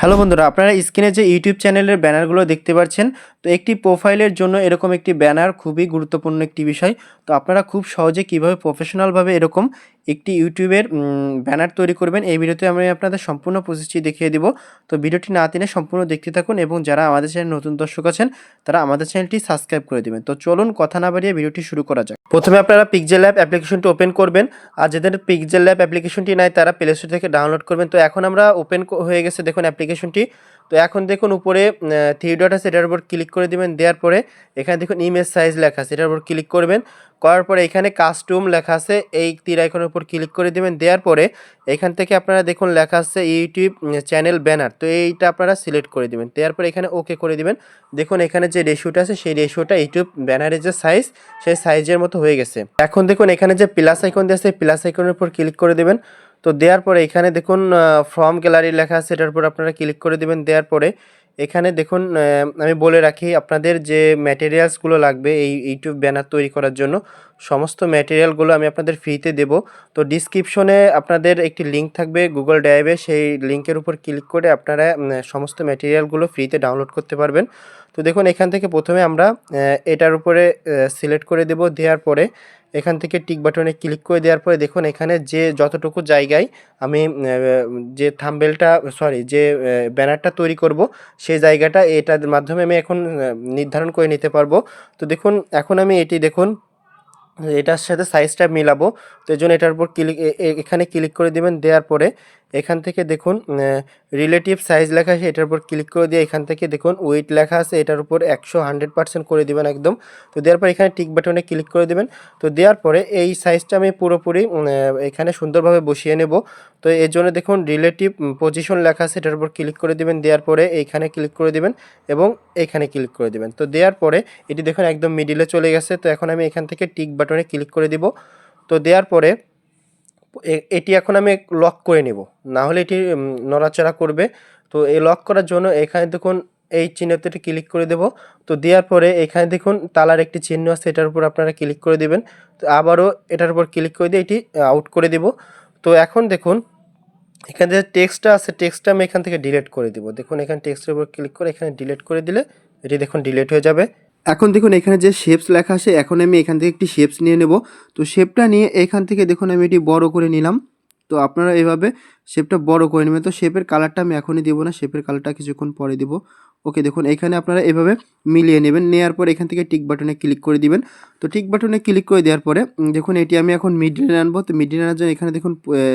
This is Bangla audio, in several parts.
হ্যালো বন্ধুরা আপনারা স্ক্রিনে যে ইউটিউব চ্যানেলের ব্যানারগুলো দেখতে পাচ্ছেন তো একটি প্রোফাইলের জন্য এরকম একটি ব্যানার খুবই গুরুত্বপূর্ণ একটি বিষয়। তো আপনারা খুব সহজে কীভাবে প্রফেশনালভাবে এরকম একটি ইউটিউবের ব্যানার তৈরি করবেন, এই ভিডিওতে আমি আপনাদের সম্পূর্ণ প্রসেসটি দেখিয়ে দিব। তো ভিডিওটি না টেনে সম্পূর্ণ দেখতে থাকুন এবং যারা আমাদের চ্যানেল নতুন দর্শক আছেন, তারা আমাদের চ্যানেলটি সাবস্ক্রাইব করে দেবেন। তো চলুন কথা না বাড়িয়ে ভিডিওটি শুরু করা যাক। প্রথমে আপনারা পিকজেল অ্যাপ অ্যাপ্লিকেশনটি ওপেন করবেন। আর যাদের পিকজেল অ্যাপ অ্যাপ্লিকেশনটি নাই, তারা প্লে স্টোর থেকে ডাউনলোড করবেন। তো এখন আমরা ওপেন হয়ে গেছে, দেখুন অ্যাপ্লিকেশনটি তো এখন দেখুন উপরে থ্রি ডট আছে, এটার উপর ক্লিক করে দিবেন, দেওয়ার পরে এখানে দেখুন ইমেজ সাইজ লেখা আছে, এটার উপর ক্লিক করবেন, করার পরে এখানে কাস্টম লেখা আছে, এই তীর উপর ক্লিক করে দিবেন, দেওয়ার পরে এখান থেকে আপনারা দেখুন লেখা আছে ইউটিউব চ্যানেল ব্যানার তো এইটা আপনারা সিলেক্ট করে দিবেন, দেওয়ার পরে এখানে ওকে করে দিবেন, দেখুন এখানে যে রেশিওটা আছে, সেই রেশিওটা ইউটিউব ব্যানারের যে সাইজ সেই সাইজের মতো হয়ে গেছে। এখন দেখুন এখানে যে প্লাস আইকন দিয়ে আছে প্লাস আইকনের উপর ক্লিক করে দেবেন তো দেওয়ার পরে এখানে দেখুন ফর্ম গ্যালারি লেখা আছে, এটার উপর আপনারা ক্লিক করে দেবেন। দেওয়ার পরে এখানে দেখুন আমি বলে রাখি, আপনাদের যে ম্যাটেরিয়ালসগুলো লাগবে এই ইউটিউব ব্যানার তৈরি করার জন্য, সমস্ত ম্যাটেরিয়ালগুলো আমি আপনাদের ফ্রিতে দেব। তো ডিসক্রিপশনে আপনাদের একটি লিঙ্ক থাকবে গুগল ড্রাইভে সেই লিঙ্কের উপর ক্লিক করে আপনারা সমস্ত ম্যাটেরিয়ালগুলো ফ্রিতে ডাউনলোড করতে পারবেন। তো দেখুন, এখান থেকে প্রথমে আমরা এটার উপরে সিলেক্ট করে দেব। দেওয়ার পরে এখান থেকে টিক বাটনে ক্লিক করে দেওয়ার পরে দেখুন এখানে যে যতটুকু জায়গায় আমি যে থাম্বেলটা সরি যে ব্যানারটা তৈরি করব, সেই জায়গাটা এটার মাধ্যমে আমি এখন নির্ধারণ করে নিতে পারব। তো দেখুন, এখন আমি এটি দেখুন, এটার সাথে সাইজটা মিলাবো। তো এই জন্য এটার উপর ক্লিক এখানে ক্লিক করে দেবেন। দেওয়ার পরে এখান থেকে দেখুন রিলেটিভ সাইজ লেখা আছে, এটার উপর ক্লিক করে দিয়ে এখান থেকে দেখুন ওয়েট লেখা আছে, এটার উপর একশো হান্ড্রেড পার্সেন্ট করে দিবেন একদম। তো দেওয়ার পর এখানে টিক বাটনে ক্লিক করে দিবেন। তো দেওয়ার পরে এই সাইজটা আমি পুরোপুরি এখানে সুন্দরভাবে বসিয়ে নেব। তো এর জন্য দেখুন রিলেটিভ পজিশন লেখা আছে, এটার উপর ক্লিক করে দিবেন। দেওয়ার পরে এইখানে ক্লিক করে দিবেন এবং এইখানে ক্লিক করে দিবেন। তো দেওয়ার পরে এটি দেখুন একদম মিডিলে চলে গেছে। তো এখন আমি এখান থেকে টিক বাটনে ক্লিক করে দিব। তো দেওয়ার পরে এটি এখন আমি লক করে নেব। না হলে এটি নড়াচড়া করবে। তো এই লক করার জন্য এখানে দেখুন, এই চিহ্নতে ক্লিক করে দেব। তো দেওয়ার পরে এখানে দেখুন, তালার একটি চিহ্ন আছে, এটার উপর আপনারা ক্লিক করে দেবেন। তো আবারও এটার উপর ক্লিক করে দিয়ে এটি আউট করে দেব। তো এখন দেখুন, এখানে যে টেক্সটটা আছে টেক্সটটা আমি এখান থেকে ডিলিট করে দিব। দেখুন, এখানে টেক্সটের উপর ক্লিক করে এখানে ডিলিট করে দিলে, এটি দেখুন ডিলিট হয়ে যাবে। এখন দেখুন, এখানে যে শেপস লেখা আছে, এখন আমি এখান থেকে একটি শেপস নিয়ে নেব। তো শেপটা নিয়ে এখান থেকে দেখুন, আমি এটি বড় করে নিলাম। তো আপনারা এভাবে শেপটা বড় করে নেবেন। তো শেপের কালারটা আমি এখনই দেবো না শেপের কালারটা কিছুক্ষণ পরে দিব। ওকে, দেখুন, এখানে আপনারা এভাবে মিলিয়ে নেবেন। নেওয়ার পর এখান থেকে টিক বাটনে ক্লিক করে দিবেন। তো টিক বাটনে ক্লিক করে দেওয়ার পরে দেখুন, এটি আমি এখন মিডিলে আনব। তো মিডিলে আনার জন্য এখানে দেখুন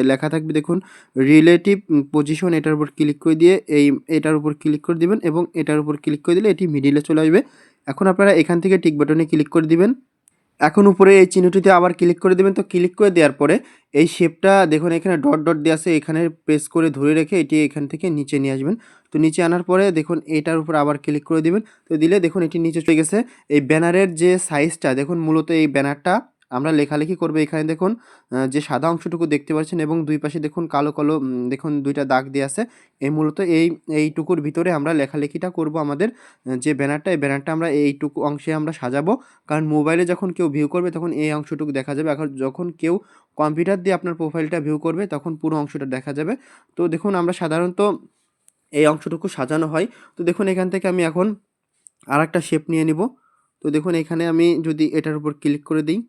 লেখা থাকবে, দেখুন রিলেটিভ পজিশন এটার উপর ক্লিক করে দিয়ে, এই, এটার উপর ক্লিক করে দিবেন এবং এটার উপর ক্লিক করে দিলে এটি মিডিলে চলে আসবে। এখন আপনারা এখান থেকে টিক বাটনে ক্লিক করে দিবেন। এখন উপরে এই চিহ্নটিতে আবার ক্লিক করে দেবেন। তো ক্লিক করে দেওয়ার পরে এই শেপটা দেখুন, এখানে ডট ডট দিয়ে আসে এখানে প্রেস করে ধরে রেখে এটি এখান থেকে নিচে নিয়ে আসবেন। তো নিচে আনার পরে দেখুন, এটার উপর আবার ক্লিক করে দিবেন। তো দিলে দেখুন, এটি নিচে চলে গেছে। এই ব্যানারের যে সাইজটা দেখুন মূলত এই ব্যানারটা আমরা লেখালেখি করব এখানে দেখুন যে সাদা অংশটুকু দেখতে পাচ্ছেন এবং দুই পাশে দেখুন কালো কালো দেখুন দুইটা দাগ দিয়ে আছে। এই মূলত এই, এইটুকুর ভিতরে আমরা লেখালেখিটা করব আমাদের যে ব্যানারটা, এই ব্যানারটা আমরা এইটুকু অংশে আমরা সাজাবো। কারণ মোবাইলে যখন কেউ ভিউ করবে তখন এই অংশটুকু দেখা যাবে। এখন যখন কেউ কম্পিউটার দিয়ে আপনার প্রোফাইলটা ভিউ করবে তখন পুরো অংশটা দেখা যাবে। তো দেখুন আমরা সাধারণত এই অংশটুকু সাজানো হয়। তো দেখুন এখান থেকে আমি এখন আর একটা শেপ নিয়ে নিব। তো দেখুন এখানে আমি যদি এটার উপর ক্লিক করে দিই।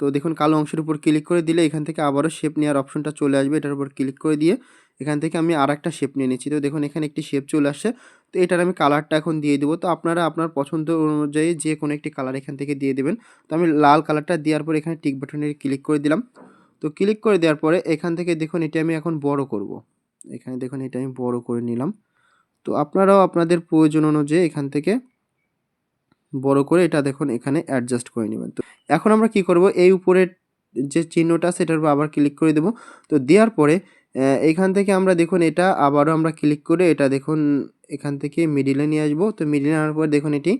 তো দেখুন, কালো অংশের উপর ক্লিক করে দিলে এখান থেকে আবারও শেপ নেওয়ার অপশনটা চলে আসবে। এটার উপর ক্লিক করে দিয়ে এখান থেকে আমি আর একটা শেপ নিয়ে নিচ্ছি। তো দেখুন, এখানে একটি শেপ চলে আসছে। তো এটার আমি কালারটা এখন দিয়ে দেবো। তো আপনারা আপনার পছন্দ অনুযায়ী যে কোনো একটি কালার এখান থেকে দিয়ে দেবেন। তো আমি লাল কালারটা দেওয়ার পর এখানে টিক বাটনে ক্লিক করে দিলাম। তো ক্লিক করে দেওয়ার পরে এখান থেকে দেখুন, এটি আমি এখন বড় করব। এখানে দেখুন, এটা আমি বড় করে নিলাম। তো আপনারাও আপনাদের প্রয়োজন অনুযায়ী এখান থেকে বড় করে এটা দেখুন, এখানে অ্যাডজাস্ট করে নেবেন। তো এখন আমরা কি করব? এই উপরের যে চিহ্নটা সেটার উপর আবার ক্লিক করে দেব। তো দেওয়ার পরে এখান থেকে আমরা দেখুন, এটা আবারও আমরা ক্লিক করে এটা দেখুন, এখান থেকে মিডিলে নিয়ে আসব। তো মিডিলে আনার পর দেখুন, এটি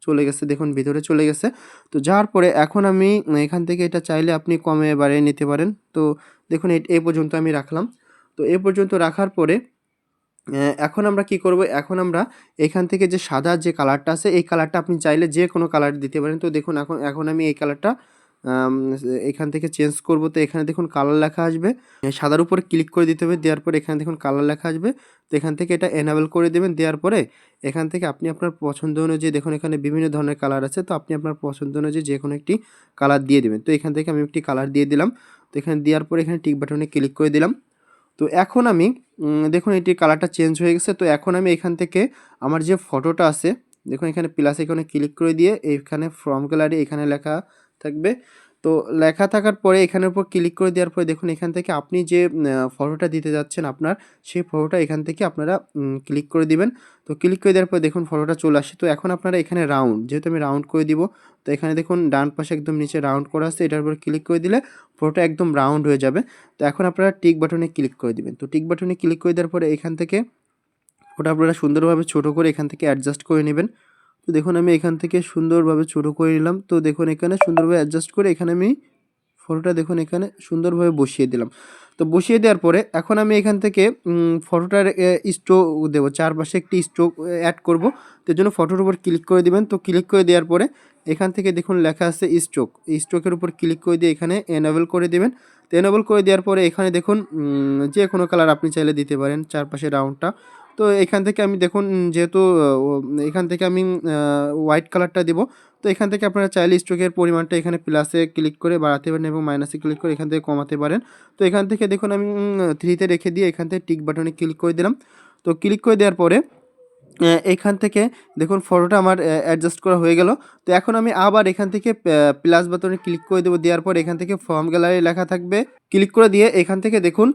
চলে গেছে, দেখুন, ভিতরে চলে গেছে। তো যাওয়ার পরে এখন আমি, এখান থেকে এটা চাইলে আপনি কমে বাড়িয়ে নিতে পারেন। তো দেখুন, এ- পর্যন্ত আমি রাখলাম। তো এই পর্যন্ত রাখার পরে এখন আমরা কি করব? এখন আমরা এখান থেকে যে সাদা যে কালারটা আছে, এই কালারটা আপনি চাইলে যে কোনো কালার দিতে পারেন। তো দেখুন, এখন এখন আমি এই কালারটা এখান থেকে চেঞ্জ করব। তো এখানে দেখুন কালার লেখা আসবে। সাদার উপরে ক্লিক করে দিতে হবে। দেওয়ার পরে এখানে দেখুন কালার লেখা আসবে। তো এখান থেকে এটা এনাবেল করে দেবেন। দেওয়ার পরে এখান থেকে আপনি আপনার পছন্দ অনুযায়ী, দেখুন এখানে বিভিন্ন ধরনের কালার আছে। তো আপনি আপনার পছন্দ অনুযায়ী যে কোনো একটি কালার দিয়ে দেবেন। তো এখান থেকে আমি একটি কালার দিয়ে দিলাম। তো এখানে দেওয়ার পরে এখানে টিক বাটনে ক্লিক করে দিলাম। তো এখন আমি দেখুন এটি কালারটা চেঞ্জ হয়ে গেছে। তো এখন আমি এখান থেকে আমার যে ফটোটা আছে, দেখুন এখানে প্লাস এখানে ক্লিক করে দিয়ে এইখানে ফর্ম গ্যালারি এখানে লেখা থাকবে। তো লেখা থাকার পরে এখানের উপর ক্লিক করে দেওয়ার পরে দেখুন এখান থেকে আপনি যে ফটোটা দিতে যাচ্ছেন আপনার, সেই ফটোটা এখান থেকে আপনারা ক্লিক করে দিবেন। তো ক্লিক করে দেওয়ার পরে দেখুন ফটোটা চলে আসে তো এখন আপনারা এখানে রাউন্ড যেহেতু আমি রাউন্ড করে দিব, তো এখানে দেখুন ডান পাশে একদম নিচে রাউন্ড করা আছে, এটার উপর ক্লিক করে দিলে ফটোটা একদম রাউন্ড হয়ে যাবে। তো এখন আপনারা টিক বাটনে ক্লিক করে দিবেন। তো টিক বাটনে ক্লিক করে দেওয়ার পরে এখান থেকে ওটা আপনারা সুন্দরভাবে ছোট করে এখান থেকে অ্যাডজাস্ট করে নেবেন। তো দেখুন, আমি এখান থেকে সুন্দরভাবে ছোট করে নিলাম। তো দেখুন, এখানে সুন্দরভাবে অ্যাডজাস্ট করে এখানে আমি ফটোটা দেখুন, এখানে সুন্দরভাবে বসিয়ে দিলাম। তো বসিয়ে দেওয়ার পরে এখন আমি এখান থেকে ফটোটার স্ট্রোক দেবো। চারপাশে একটি স্ট্রোক অ্যাড করব। তো জন্য ফটোর উপর ক্লিক করে দিবেন। তো ক্লিক করে দেওয়ার পরে এখান থেকে দেখুন, লেখা আছে স্ট্রোক স্ট্রোকের উপর ক্লিক করে দিয়ে এখানে এনাবেল করে দিবেন। তো এনাবেল করে দেওয়ার পরে এখানে দেখুন যে কোনো কালার আপনি চাইলে দিতে পারেন। চারপাশে রাউন্ডটা তো এখান থেকে আমি দেখুন যেহেতু এখান থেকে আমি হোয়াইট কালারটা দেবো। তো এখান থেকে আপনারা চাইলে স্ট্রোকের পরিমাণটা এখানে প্লাসে ক্লিক করে বাড়াতে পারেন এবং মাইনাসে ক্লিক করে এখান থেকে কমাতে পারেন। তো এখান থেকে দেখুন, আমি থ্রিতে রেখে দিয়ে এখান থেকে টিক বাটনে ক্লিক করে দিলাম। তো ক্লিক করে দেওয়ার পরে এখান থেকে দেখুন ফটোটা আমার অ্যাডজাস্ট করা হয়ে গেল। তো এখন আমি আবার এখান থেকে প্লাস বাটনে ক্লিক করে দেবো। দেওয়ার পর এখান থেকে ফর্ম গ্যালারি লেখা থাকবে। ক্লিক করে দিয়ে এখান থেকে দেখুন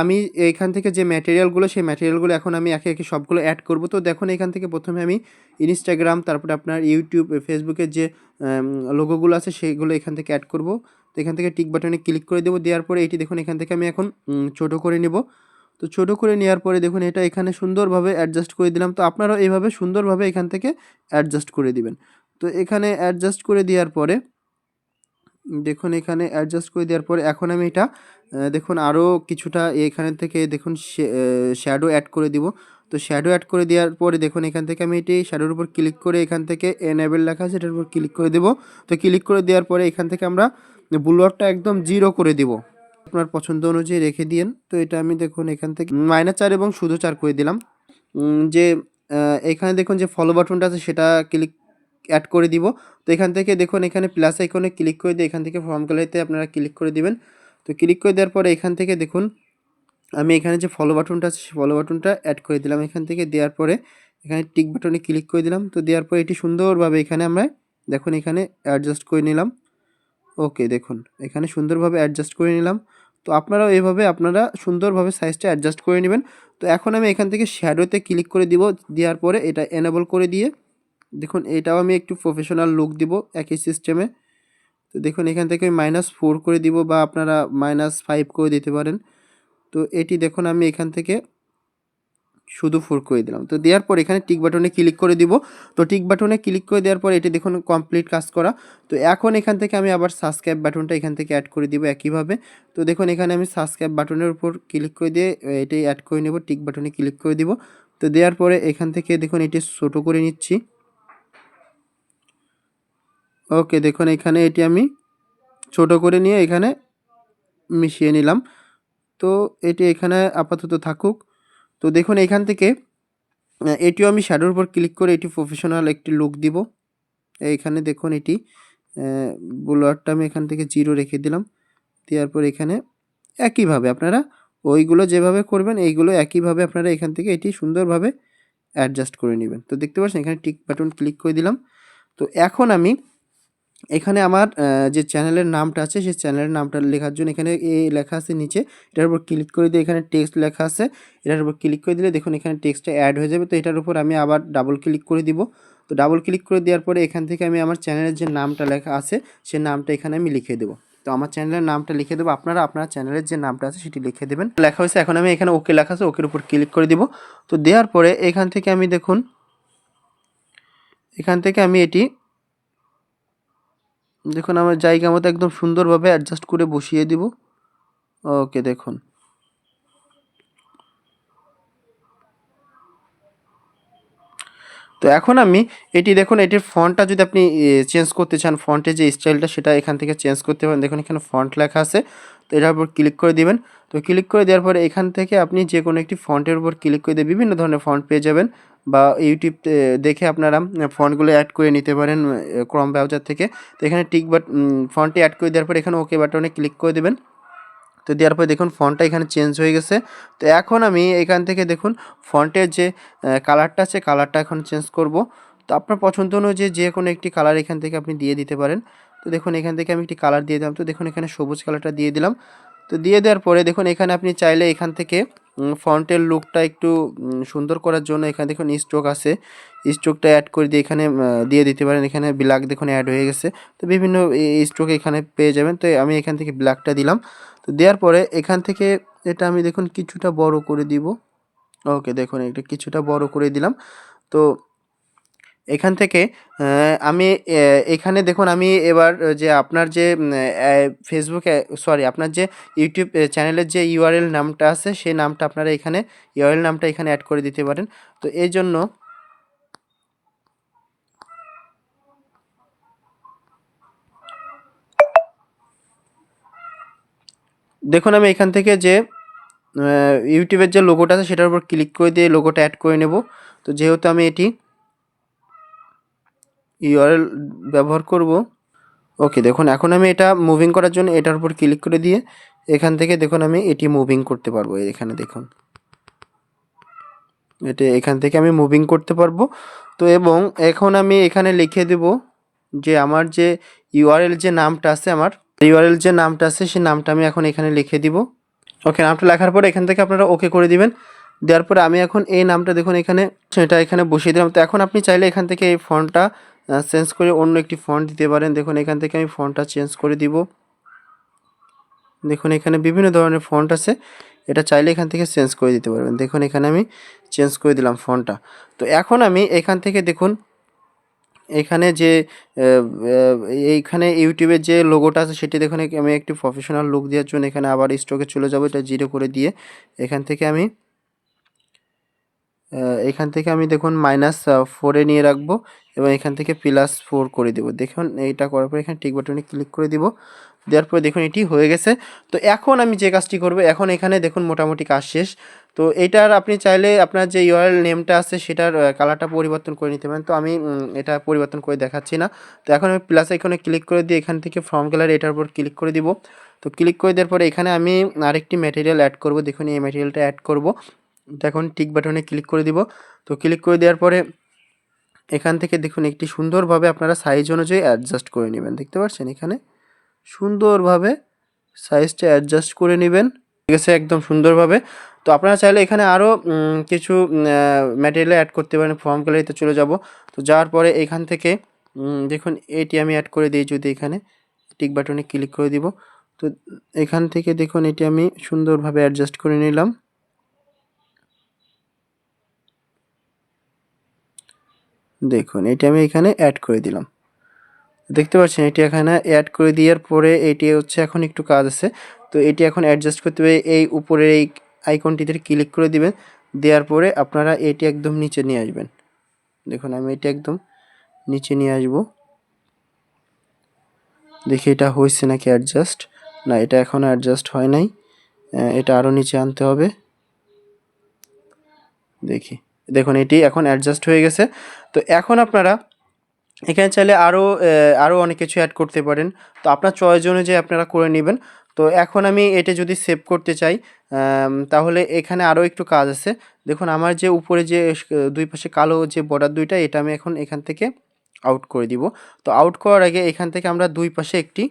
আমি এখান থেকে যে ম্যাটেরিয়ালগুলো সেই ম্যাটেরিয়ালগুলো এখন আমি একে একে সবগুলো অ্যাড করব। তো দেখুন এখান থেকে প্রথমে আমি ইনস্টাগ্রাম তারপরে আপনার ইউটিউব ফেসবুকের যে লোগোগুলো আছে, সেগুলো এখান থেকে অ্যাড করব। তো এখান থেকে টিক বাটনে ক্লিক করে দেবো। দেওয়ার পরে এটি দেখুন, এখান থেকে আমি এখন ছোট করে নেব। তো ছোট করে নেওয়ার পরে দেখুন, এটা এখানে সুন্দরভাবে অ্যাডজাস্ট করে দিলাম। তো আপনারাও এইভাবে সুন্দরভাবে এখান থেকে অ্যাডজাস্ট করে দিবেন। তো এখানে অ্যাডজাস্ট করে দেওয়ার পরে দেখুন, এখানে অ্যাডজাস্ট করে দেওয়ার পরে এখন আমি এটা দেখুন আরও কিছুটা এখানে থেকে দেখুন শ্যাডো অ্যাড করে দিব। তো শ্যাডো অ্যাড করে দেওয়ার পরে দেখুন, এখান থেকে আমি এটি শ্যাডোর উপর ক্লিক করে এখান থেকে এনেবেল লেখা আছে, এটার উপর ক্লিক করে দেবো। তো ক্লিক করে দেওয়ার পরে এখান থেকে আমরা বুলওয়ারটা একদম জিরো করে দিব। আপনার পছন্দ অনুযায়ী রেখে দিয়েন। তো এটা আমি দেখুন, এখান থেকে মাইনাস চার এবং শুধু চার করে দিলাম। যে এখানে দেখুন যে ফলো বাটনটা আছে, সেটা ক্লিক অ্যাড করে দিব। তো এখান থেকে দেখুন, এখানে প্লাস আইকনে ক্লিক করে দিয়ে এখান থেকে ফর্ম গ্যালারিতে আপনারা ক্লিক করে দিবেন। তো ক্লিক করে দেওয়ার পরে এখান থেকে দেখুন, আমি এখানে যে ফলো বাটনটা আছে, সেই ফলো বাটনটা অ্যাড করে দিলাম। এখান থেকে দেওয়ার পরে এখানে টিক বাটনে ক্লিক করে দিলাম। তো দেওয়ার পরে এটি সুন্দরভাবে এখানে আমরা দেখুন, এখানে অ্যাডজাস্ট করে নিলাম। ওকে দেখুন, এখানে সুন্দরভাবে অ্যাডজাস্ট করে নিলাম। তো আপনারাও এইভাবে আপনারা সুন্দরভাবে সাইজটা অ্যাডজাস্ট করে নেবেন। তো এখন আমি এখান থেকে শ্যাডোতে ক্লিক করে দিব। দেওয়ার পরে এটা এনেবল করে দিয়ে দেখুন, এটাও আমি একটু প্রফেশনাল লুক দিব একই সিস্টেমে তো দেখুন, এখান থেকে আমি মাইনাস ফোর করে দিব বা আপনারা মাইনাস ফাইভ করে দিতে পারেন। তো এটি দেখুন, আমি এখান থেকে শুধু ফোর করে দিলাম। তো দেওয়ার পর এখানে টিক বাটনে ক্লিক করে দিব। তো টিক বাটনে ক্লিক করে দেওয়ার পর এটি দেখুন কমপ্লিট কাজ করা। তো এখন এখান থেকে আমি আবার সাবস্ক্রাইব বাটনটা এখান থেকে অ্যাড করে দিব একইভাবে। তো দেখুন, এখানে আমি সাবস্ক্রাইব বাটনের উপর ক্লিক করে দিয়ে এটি অ্যাড করে নেব টিক বাটনে ক্লিক করে দিব। তো দেওয়ার পরে এখান থেকে দেখুন, এটি ছোটো করে নিচ্ছি। ওকে, দেখুন, এখানে এটি আমি ছোট করে নিয়ে এখানে মিশিয়ে নিলাম। তো এটি এখানে আপাতত থাকুক। তো দেখুন, এখান থেকে এটিও আমি শ্যাডোর উপর ক্লিক করে এটি প্রফেশনাল একটি লুক দিব। এইখানে দেখুন এটি বুলোয়ারটা আমি এখান থেকে জিরো রেখে দিলাম। দেওয়ার পর এখানে একইভাবে আপনারা ওইগুলো যেভাবে করবেন, এইগুলো একইভাবে আপনারা এখান থেকে এটি সুন্দরভাবে অ্যাডজাস্ট করে নেবেন। তো দেখতে পাচ্ছেন, এখানে টিক বাটন ক্লিক করে দিলাম। তো এখন আমি এখানে আমার যে চ্যানেলের নামটা আছে, সেই চ্যানেলের নামটা লেখার জন্য এখানে এ লেখা আছে নিচে। এটার উপর ক্লিক করে দিয়ে এখানে টেক্সট লেখা আছে। এটার উপর ক্লিক করে দিলে দেখুন এখানে টেক্সটটা অ্যাড হয়ে যাবে। তো এটার উপর আমি আবার ডাবল ক্লিক করে দিব। তো ডাবল ক্লিক করে দেওয়ার পরে এখান থেকে আমি আমার চ্যানেলের যে নামটা লেখা আছে সেই নামটা এখানে আমি লিখে দেবো। তো আমার চ্যানেলের নামটা লিখে দেবো। আপনারা আপনার চ্যানেলের যে নামটা আছে, সেটি লিখে দেবেন। লেখা হয়েছে, এখন আমি এখানে ওকে লেখা আছে, ওকের উপর ক্লিক করে দিব। তো দেওয়ার পরে এখান থেকে আমি দেখুন, এখান থেকে আমি এটি দেখুন আমার জায়গা মতো একদম সুন্দরভাবে অ্যাডজাস্ট করে বসিয়ে দিব। ওকে দেখুন। তো এখন আমি এটি দেখুন, এটির ফন্টটা যদি আপনি চেঞ্জ করতে চান, ফন্টের যে স্টাইলটা সেটা এখান থেকে চেঞ্জ করতে পারেন। দেখুন, এখানে ফন্ট লেখা আছে। তো এটার উপর ক্লিক করে দিবেন। তো ক্লিক করে দেওয়ার পরে এখান থেকে আপনি যে কোনো একটি ফন্টের উপর ক্লিক করে দিয়ে বিভিন্ন ধরনের ফন্ট পেয়ে যাবেন বা ইউটিউব দেখে আপনারা ফন্টগুলো অ্যাড করে নিতে পারেন ক্রম ব্রাউজার থেকে। তো এখানে টিক বাট ফন্টে অ্যাড করে দেওয়ার পরে এখানে ওকে বাটনে ক্লিক করে দেবেন। তো দেওয়ার পরে দেখুন ফন্টটা এখানে চেঞ্জ হয়ে গেছে। তো এখন আমি এখান থেকে দেখুন ফন্টের যে কালারটা আছে, কালারটা এখন চেঞ্জ করব। তো আপনার পছন্দ অনুযায়ী যে কোনো একটি কালার এখান থেকে আপনি দিয়ে দিতে পারেন। তো দেখুন এখান থেকে আমি একটি কালার দিয়ে দিলাম। তো দেখুন এখানে সবুজ কালারটা দিয়ে দিলাম। তো দিয়ে দেওয়ার পরে দেখুন এখানে আপনি চাইলে এখান থেকে ফন্টের লুকটা একটু সুন্দর করার জন্য এখানে দেখুন স্ট্রোক আছে। স্ট্রোকটা অ্যাড করে দিয়ে এখানে দিয়ে দিতে পারেন। এখানে ব্ল্যাক দেখুন অ্যাড হয়ে গেছে। তো বিভিন্ন স্ট্রোক এখানে পেয়ে যাবেন। তো আমি এখান থেকে ব্ল্যাকটা দিলাম। তো দেওয়ার পরে এখান থেকে এটা আমি দেখুন কিছুটা বড় করে দিব। ওকে, দেখুন এটা কিছুটা বড় করে দিলাম। তো এখান থেকে আমি এখানে দেখুন আমি এবার যে আপনার যে ফেসবুকে সরি আপনার যে ইউটিউব চ্যানেলের যে ইউআরএল নামটা আছে, সেই নামটা আপনারা এখানে ইউআরএল নামটা এখানে অ্যাড করে দিতে পারেন। তো এই জন্য দেখুন আমি এখান থেকে যে ইউটিউবের যে লোগোটা আছে, সেটার উপর ক্লিক করে দিয়ে লোগোটা অ্যাড করে নেব। তো যেহেতু আমি এটি ইউআরএল ব্যবহার করব। ওকে দেখুন, এখন আমি এটা মুভিং করার জন্য এটার উপর ক্লিক করে দিয়ে এখান থেকে দেখুন আমি এটি মুভিং করতে পারব। এখানে দেখুন। এটা এখান থেকে আমি মুভিং করতে পারব। তো এবং এখন আমি এখানে লিখে দেব যে আমার যে ইউআরএল যে নামটা আছে আমার ইউআরএল যে নামটা আছে সেই নামটা আমি এখন এখানে লিখে দিব। ওকে নামটা লেখার পরে এখান থেকে আপনারা ওকে করে দিবেন। দেওয়ার পরে আমি এখন এই নামটা দেখুন এখানে, সেটা এখানে বসিয়ে দিলাম। তো এখন আপনি চাইলে এখান থেকে এই ফন্টটা চেঞ্জ করে অন্য একটি ফন্ট দিতে পারেন। দেখুন, এখান থেকে আমি ফন্টটা চেঞ্জ করে দিব। দেখুন, এখানে বিভিন্ন ধরনের ফন্ট আছে। এটা চাইলে এখান থেকে চেঞ্জ করে দিতে পারবেন। দেখুন, এখানে আমি চেঞ্জ করে দিলাম ফন্টটা তো এখন আমি এখান থেকে দেখুন, এখানে যে এইখানে ইউটিউবের যে লোগোটা আছে, সেটি দেখুন, আমি একটি প্রফেশনাল লুক দেওয়ার জন্য এখানে আবার স্টকে চলে যাব। এটা জিরো করে দিয়ে এখান থেকে আমি এখান থেকে আমি দেখুন মাইনাস ফোরে নিয়ে রাখব এবং এখান থেকে প্লাস ফোর করে দেবো। দেখুন, এইটা করার পর এখানে টিক বাটনে ক্লিক করে দিব। দেওয়ার পরে দেখুন, এটি হয়ে গেছে। তো এখন আমি যে কাজটি করব, এখন এখানে দেখুন মোটামুটি কাজ শেষ। তো এইটার আপনি চাইলে আপনার যে ইউআরএল নেমটা আছে, সেটার কালারটা পরিবর্তন করে নিতে পারেন। তো আমি এটা পরিবর্তন করে দেখাচ্ছি না। তো এখন আমি প্লাস এখানে ক্লিক করে দিয়ে এখান থেকে ফর্ম কালার এটার উপর ক্লিক করে দিব। তো ক্লিক করে দেওয়ার পরে এখানে আমি আরেকটি ম্যাটেরিয়াল অ্যাড করব। দেখুন, এই ম্যাটেরিয়ালটা অ্যাড করব। এখন টিক বাটনে ক্লিক করে দিব। তো ক্লিক করে দেওয়ার পরে এখান থেকে দেখুন, একটি সুন্দরভাবে আপনারা সাইজ অনুযায়ী অ্যাডজাস্ট করে নেবেন। দেখতে পাচ্ছেন এখানে? সুন্দরভাবে সাইজটা অ্যাডজাস্ট করে নেবেন। ঠিক আছে, একদম সুন্দরভাবে। তো আপনারা চাইলে এখানে আরও কিছু ম্যাটেরিয়াল অ্যাড করতে পারেন ফর্ম গ্যালারিতে চলে যাব। তো যাওয়ার পরে এখান থেকে দেখুন, এটি আমি অ্যাড করে দিই যদি এখানে টিক বাটনে ক্লিক করে দিব। তো এখান থেকে দেখুন, এটি আমি সুন্দরভাবে অ্যাডজাস্ট করে নিলাম। দেখুন, এটি আমি এখানে অ্যাড করে দিলাম। দেখতে পাচ্ছেন, এটি এখানে অ্যাড করে দেওয়ার পরে এটি হচ্ছে এখন একটু কাজ আছে। তো এটি এখন অ্যাডজাস্ট করতে হবে, এই উপরের এই আইকনটিতে ক্লিক করে দিবেন। দেওয়ার পরে আপনারা এটি একদম নিচে নিয়ে আসবেন। দেখুন, আমি এটি একদম নিচে নিয়ে আসব। দেখি এটা হয়েছে নাকি অ্যাডজাস্ট না, এটা এখনও অ্যাডজাস্ট হয় নাই। এটা আরও নিচে আনতে হবে। দেখি। দেখুন, এটি এখন অ্যাডজাস্ট হয়ে গেছে। তো এখন আপনারা এখানে চাইলে আরও আরও অনেক কিছু অ্যাড করতে পারেন। তো আপনার চয়েস অনুযায়ী আপনারা করে নেবেন। তো এখন আমি এটা যদি সেভ করতে চাই তাহলে এখানে আরও একটু কাজ আছে। দেখুন, আমার যে উপরে যে দুই পাশে কালো যে বর্ডার দুইটা, এটা আমি এখন এখান থেকে আউট করে দিব। তো আউট করার আগে এখান থেকে আমরা দুই পাশে একটি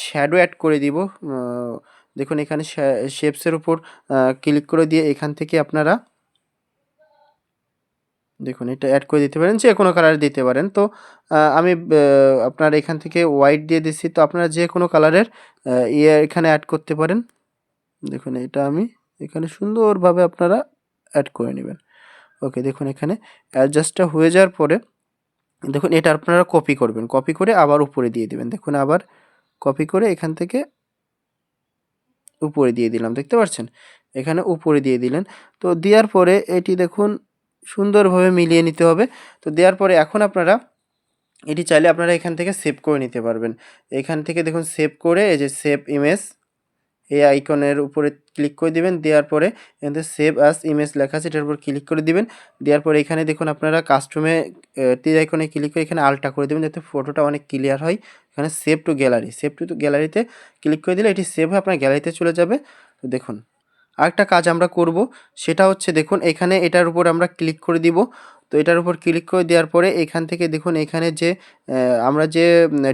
শ্যাডো অ্যাড করে দিব। দেখুন, এখানে শেপসের উপর ক্লিক করে দিয়ে এখান থেকে আপনারা দেখুন, এটা অ্যাড করে দিতে পারেন যে কোনো কালার দিতে পারেন। তো আমি আপনার এখান থেকে হোয়াইট দিয়ে দিচ্ছি তো আপনারা যে কোনো কালারের ইয়ে এখানে অ্যাড করতে পারেন। দেখুন, এটা আমি এখানে সুন্দরভাবে আপনারা অ্যাড করে নেবেন। ওকে দেখুন, এখানে অ্যাডজাস্টটা হয়ে যাওয়ার পরে, দেখুন, এটা আপনারা কপি করবেন। কপি করে আবার উপরে দিয়ে দিবেন। দেখুন, আবার কপি করে এখান থেকে উপরে দিয়ে দিলাম। দেখতে পাচ্ছেন এখানে উপরে দিয়ে দিলেন। তো দেওয়ার পরে এটি দেখুন সুন্দরভাবে মিলিয়ে নিতে হবে। তো দেওয়ার পরে এখন আপনারা এটি চাইলে আপনারা এখান থেকে সেভ করে নিতে পারবেন। এখান থেকে দেখুন সেভ করে এই যে সেভ ইমেজ এই আইকনের উপরে ক্লিক করে দিবেন। দেওয়ার পরে এখান সেভ আস ইমেজ লেখা আছে, এটার উপর ক্লিক করে দিবেন। দেওয়ার পরে এখানে দেখুন আপনারা কাস্টমে তীর আইকনে ক্লিক করে এখানে আলটা করে দেবেন যাতে ফটোটা অনেক ক্লিয়ার হয়। এখানে save to gallery save to গ্যালারিতে ক্লিক করে দিলে এটি সেভ হয়ে আপনার গ্যালারিতে চলে যাবে। তো দেখুন আরেকটা কাজ আমরা করব, সেটা হচ্ছে দেখুন, এখানে এটার উপর আমরা ক্লিক করে দিব। তো এটার উপর ক্লিক করে দেওয়ার পরে এখান থেকে দেখুন, এখানে যে আমরা যে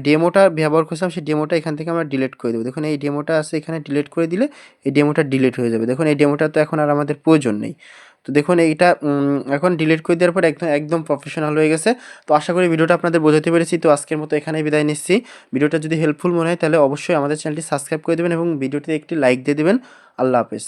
ডেমোটা ব্যবহার করছিলাম, সেই ডেমোটা এখান থেকে আমরা ডিলিট করে দেবো। দেখুন, এই ডেমোটা আছে, এখানে ডিলিট করে দিলে এই ডেমোটা ডিলিট হয়ে যাবে। দেখুন, এই ডেমোটা তো এখন আর আমাদের প্রয়োজন নেই। তো দেখুন, এইটা এখন ডিলিট করে দেওয়ার পর একদম একদম প্রফেশনাল হয়ে গেছে। তো আশা করি ভিডিওটা আপনাদের বোঝাতে পেরেছি। তো আজকের মতো এখানে বিদায় নিচ্ছি। ভিডিওটা যদি হেল্পফুল মনে হয়, তাহলে অবশ্যই আমাদের চ্যানেলটি সাবস্ক্রাইব করে দেবেন এবং ভিডিওতে একটি লাইক দিয়ে দেবেন। আল্লাহ হাফেজ।